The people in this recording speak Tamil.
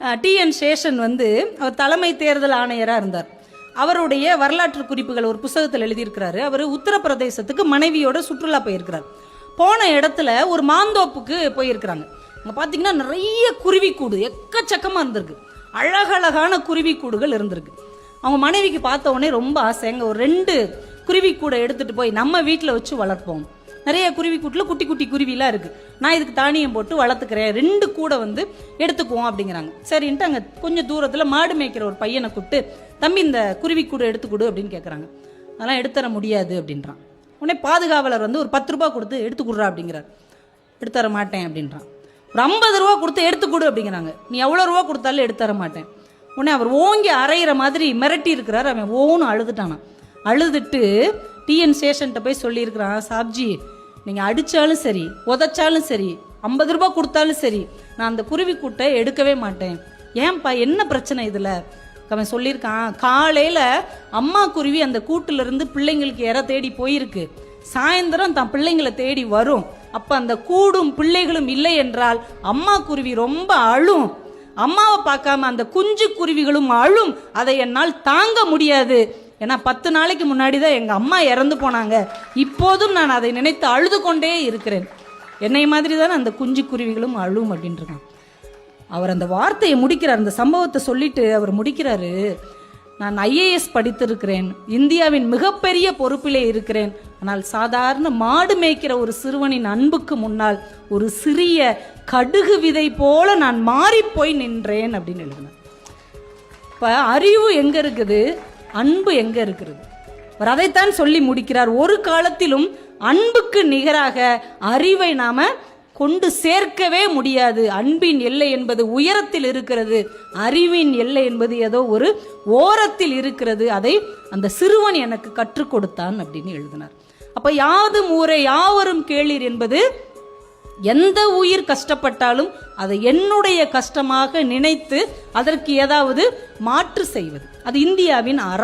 டிஎன் சேஷன் வந்து அவர் தலைமை தேர்தல் ஆணையராக இருந்தார். அவருடைய வரலாற்று குறிப்புகள் ஒரு புத்தகத்தில் எழுதியிருக்கிறாரு. அவர் உத்தரப்பிரதேசத்துக்கு மனைவியோட சுற்றுலா போயிருக்கிறார். போன இடத்துல ஒரு மாந்தோப்புக்கு போயிருக்கிறாங்க. அங்கே பார்த்தீங்கன்னா நிறைய குருவிக்கூடு எக்கச்சக்கமாக இருந்திருக்கு. அழகழகான குருவிக்கூடுகள் இருந்திருக்கு. அவங்க மனைவிக்கு பார்த்த உடனே ரொம்ப ஆசைங்க ஒரு ரெண்டு குருவிக்கூடை எடுத்துகிட்டு போய் நம்ம வீட்டில் வச்சு வளர்ப்போம். நிறைய குருவி கூட்டில் குட்டி குட்டி குருவிலாம் இருக்குது நான் இதுக்கு தானியம் போட்டு வளர்த்துக்கிறேன். ரெண்டு கூடை வந்து எடுத்துக்குவோம் அப்படிங்கிறாங்க. சரின்ட்டு அங்கே கொஞ்சம் தூரத்தில் மாடு மேய்க்கிற ஒரு பையனை கூப்பிட்டு தம்பி இந்த குருவி கூடை எடுத்து கொடு அப்படின்னு கேட்குறாங்க அதெல்லாம் எடுத்துற முடியாது அப்படின்றான். உடனே பாதுகாவலர் வந்து ஒரு பத்து ரூபா கொடுத்து எடுத்து கொடுறா அப்படிங்கிறார். எடுத்துற மாட்டேன் அப்படின்றான். ஒரு ஐம்பது ரூபா கொடுத்து எடுத்து கொடு அப்படிங்கிறாங்க. நீ எவ்வளோ ரூபா கொடுத்தாலும் எடுத்துற மாட்டேன். உடனே அவர் ஓங்கி அரைகிற மாதிரி மிரட்டி இருக்கிறார். அவன் ஓன்னு அழுதுட்டானான் அழுதுட்டு டிஎன் சேஷன்ட்ட போய் சொல்லியிருக்கிறான் சாப்ஜி நீங்கள் அடித்தாலும் சரி உதைச்சாலும் சரி ஐம்பது ரூபா கொடுத்தாலும் சரி நான் அந்த குருவி கூட்டை எடுக்கவே மாட்டேன். ஏன்பா என்ன பிரச்சனை இதில்? அவன் சொல்லியிருக்கான் காலையில் அம்மா குருவி அந்த கூட்டிலிருந்து பிள்ளைங்களுக்கு இற தேடி போயிருக்கு. சாயந்தரம் தன் பிள்ளைங்களை தேடி வரும். அப்போ அந்த கூடும் பிள்ளைகளும் இல்லை என்றால் அம்மா குருவி ரொம்ப அழும். அம்மாவை பார்க்காம அந்த குஞ்சு குருவிகளும் அழும். அதை என்னால் தாங்க முடியாது. ஏன்னா பத்து நாளைக்கு முன்னாடி தான் எங்கள் அம்மா இறந்து போனாங்க. இப்போதும் நான் அதை நினைத்து அழுது கொண்டே இருக்கிறேன். என்னை மாதிரி தானே அந்த குஞ்சு குருவிகளும் அழும் அப்படின்றான் அவர் அந்த வார்த்தையை முடிக்கிறார் அந்த சம்பவத்தை சொல்லிட்டு அவர் முடிக்கிறாரு நான் ஐஏஎஸ் படித்திருக்கிறேன். இந்தியாவின் மிகப்பெரிய பொறுப்பிலே இருக்கிறேன். ஆனால் சாதாரண மாடு மேய்க்கிற ஒரு சிறுவனின் அன்புக்கு முன்னால் ஒரு சிறிய கடுகு விதை போல நான் மாறிப்போய் நின்றேன் அப்படின்னு எழுதினேன் இப்போ அறிவு எங்கே இருக்குது? அன்பு எங்க இருக்கிறது? அவர் அதைத்தான் சொல்லி முடிக்கிறார். ஒரு காலத்திலும் அன்புக்கு நிகராக அறிவை நாம கொண்டு சேர்க்கவே முடியாது. அன்பின் எல்லை என்பது உயரத்தில் இருக்கிறது. அறிவின் எல்லை என்பது ஏதோ ஒரு ஓரத்தில் இருக்கிறது. அதை அந்த சிறுவன் எனக்கு கற்றுக் கொடுத்தான் அப்படின்னு எழுதினார். அப்ப யாது ஊரை யாவரும் கேளீர் என்பது எந்த உயிர் கஷ்டப்பட்டாலும் அதை என்னுடைய கஷ்டமாக நினைத்து அதற்கு ஏதாவது மாற்று செய்வது. அது இந்தியாவின் அற